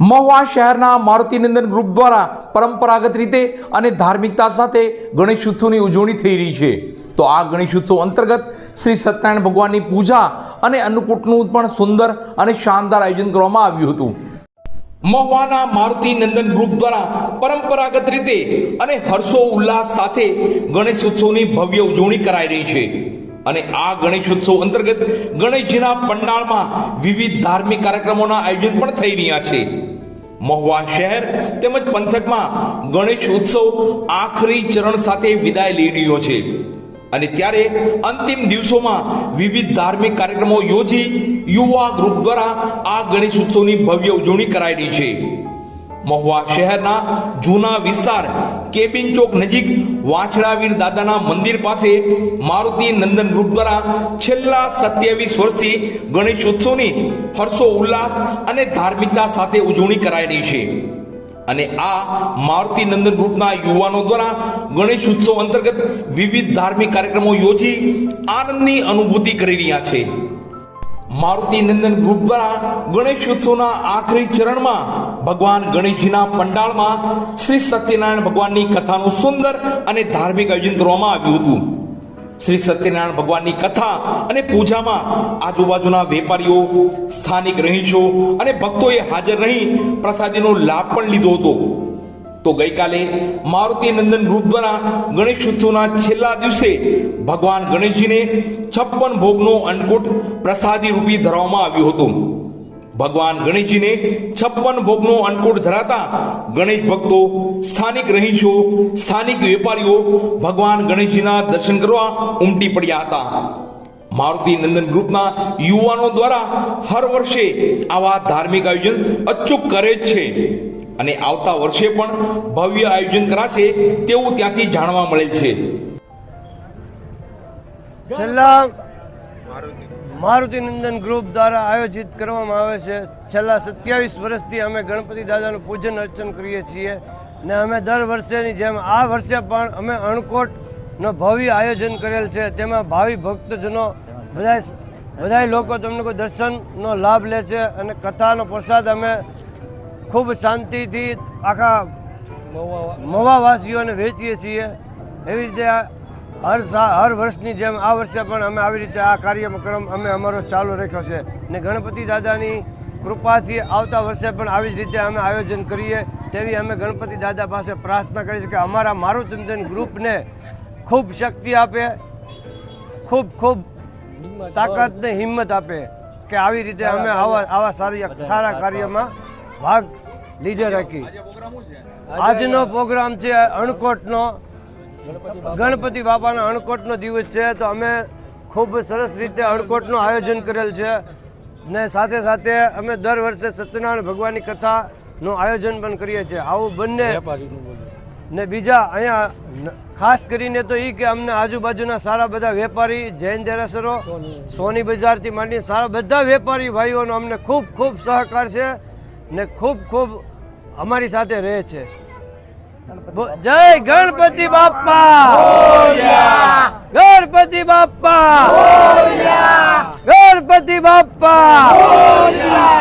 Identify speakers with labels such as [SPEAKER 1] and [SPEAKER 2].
[SPEAKER 1] મહુવા શહેરના મારુતિનંદન ગ્રુપ દ્વારા પરંપરાગત રીતે અને ધાર્મિકતા સાથે ગણેશ ઉત્સવની ઉજવણી થઈ રહી છે. તો આ ગણેશ ઉત્સવ અંતર્ગત શ્રી સત્યનારાયણ ભગવાનની પૂજા અને અન્નકૂટનું પણ સુંદર અને શાનદાર આયોજન કરવામાં આવ્યું હતું. મહુવાના મારુતિ નંદન ગ્રુપ દ્વારા પરંપરાગત રીતે અને હર્ષો ઉલ્લાસ સાથે ગણેશ ઉત્સવની ભવ્ય ઉજવણી કરાઈ રહી છે. અને આ ગણેશ ઉત્સવ અંતર્ગત ગણેશજીના પંડાળમાં વિવિધ ધાર્મિક કાર્યક્રમોના આયોજન પણ થઈ રહ્યા છે. મહુવા શહેર તેમજ પંથકમાં ગણેશ ઉત્સવ આખરી ચરણ સાથે વિદાય લઈ રહ્યો છે. અને ત્યારે અંતિમ દિવસોમાં વિવિધ ધાર્મિક કાર્યક્રમો યોજી યુવા ગ્રુપ દ્વારા આ ગણેશ ઉત્સવની ભવ્ય ઉજવણી કરાઈ રહી છે. મહુવા શહેરના જૂના વિસ્તાર કેબિન ચોક નજીક વાછડાવીર દાદાના મંદિર પાસે મારુતિ નંદન ગ્રુપ દ્વારા છેલ્લા સત્યાવીસ વર્ષથી ગણેશ ઉત્સવની હર્ષો, ઉલ્લાસ અને ધાર્મિકતા સાથે ઉજવણી કરાઈ રહી છે. અને આ મારુતિ નંદન ગ્રુપના યુવાનો દ્વારા ગણેશ ઉત્સવ અંતર્ગત વિવિધ ધાર્મિક કાર્યક્રમો યોજી આનંદની અનુભૂતિ કરી રહ્યા છે. મારુતિ નંદન ગ્રુપ દ્વારા ગણેશ ઉત્સવના આખરી ચરણમાં ભગવાન ગણેશજીના પંડાળમાં શ્રી સત્યનારાયણ ભગવાનની કથાનું સુંદર અને ધાર્મિક આયોજન કરવામાં આવ્યું હતું. શ્રી સત્યનારાયણ ભગવાનની કથા અને પૂજામાં આજુબાજુના વેપારીઓ, સ્થાનિક રહીશો અને ભક્તોએ હાજર રહી પ્રસાદીનો લાભ પણ લીધો હતો. તો ગઈકાલે મારુતિ નંદન ગ્રુપ દ્વારા ગણેશ ઉત્સવના છેલ્લા દિવસે ભગવાન ગણેશજીને છપ્પન ભોગનો અન્નકૂટ પ્રસાદી રૂપી ધરવામાં આવ્યું હતું. ભગવાન ગણેશજીને છપ્પન ભોગનો અન્નકૂટ ધરાતા ગણેશ ભક્તો, સ્થાનિક રહીશો, સ્થાનિક વેપારીઓ ભગવાન ગણેશજીના દર્શન કરવા ઉમટી પડ્યા હતા. મારુતિ નંદન ગ્રુપના યુવાનો દ્વારા હર વર્ષે આવા ધાર્મિક આયોજન અચૂક કરે જ છે. અને આવતા વર્ષે પણ ભવ્ય આયોજન કરાશે તેવું ત્યાંથી જાણવા મળેલ છે.
[SPEAKER 2] છેલ્લા મારુતિનંદન ગ્રુપ દ્વારા આયોજિત કરવામાં આવે છે. છેલ્લા સત્યાવીસ વર્ષથી અમે ગણપતિ દાદાનું પૂજન અર્ચન કરીએ છીએ ને અમે દર વર્ષેની જેમ આ વર્ષે પણ અમે અણકોટનો ભવ્ય આયોજન કરેલ છે. તેમાં ભાવિ ભક્તજનો બધા બધા લોકો તમને કોઈ દર્શનનો લાભ લે છે અને કથાનો પ્રસાદ અમે ખૂબ શાંતિથી આખા મવાવાસીઓને વેચીએ છીએ. એવી રીતે હર હર વર્ષની જેમ આ વર્ષે પણ અમે આવી રીતે આ કાર્યક્રમ અમે અમારો ચાલુ રાખ્યો છે. ને ગણપતિ દાદાની કૃપાથી આવતા વર્ષે પણ આવી જ રીતે અમે આયોજન કરીએ તેવી અમે ગણપતિ દાદા પાસે પ્રાર્થના કરીએ છીએ કે અમારા મારુચંદન ગ્રુપને ખૂબ શક્તિ આપે ખૂબ ખૂબ તાકાત ને હિંમત આપે કે આવી રીતે અમે આવા આવા સારી સારા કાર્યમાં ભાગ લીધે રાખી. આજનો પ્રોગ્રામ છે અણકોટનો. ગણપતિ બાપાના અણકોટનો દિવસ છે તો અમે ખૂબ સરસ રીતે અણકોટનું આયોજન કરેલ છે. ને સાથે સાથે અમે દર વર્ષે સત્યનારાયણ ભગવાનની કથાનું આયોજન પણ કરીએ છીએ. આવું બંને ને બીજા અહીંયા ખાસ કરીને તો એ કે અમને આજુબાજુના સારા બધા વેપારી જૈન દેરાસરો સોની બજારથી માંડીને સારા બધા વેપારી ભાઈઓનો અમને ખૂબ ખૂબ સહકાર છે. ને ખૂબ ખૂબ અમારી સાથે રહે છે. જય ગણપતિ બાપ્પા ગણપતિ બાપ્પા ગણપતિ બાપ્પા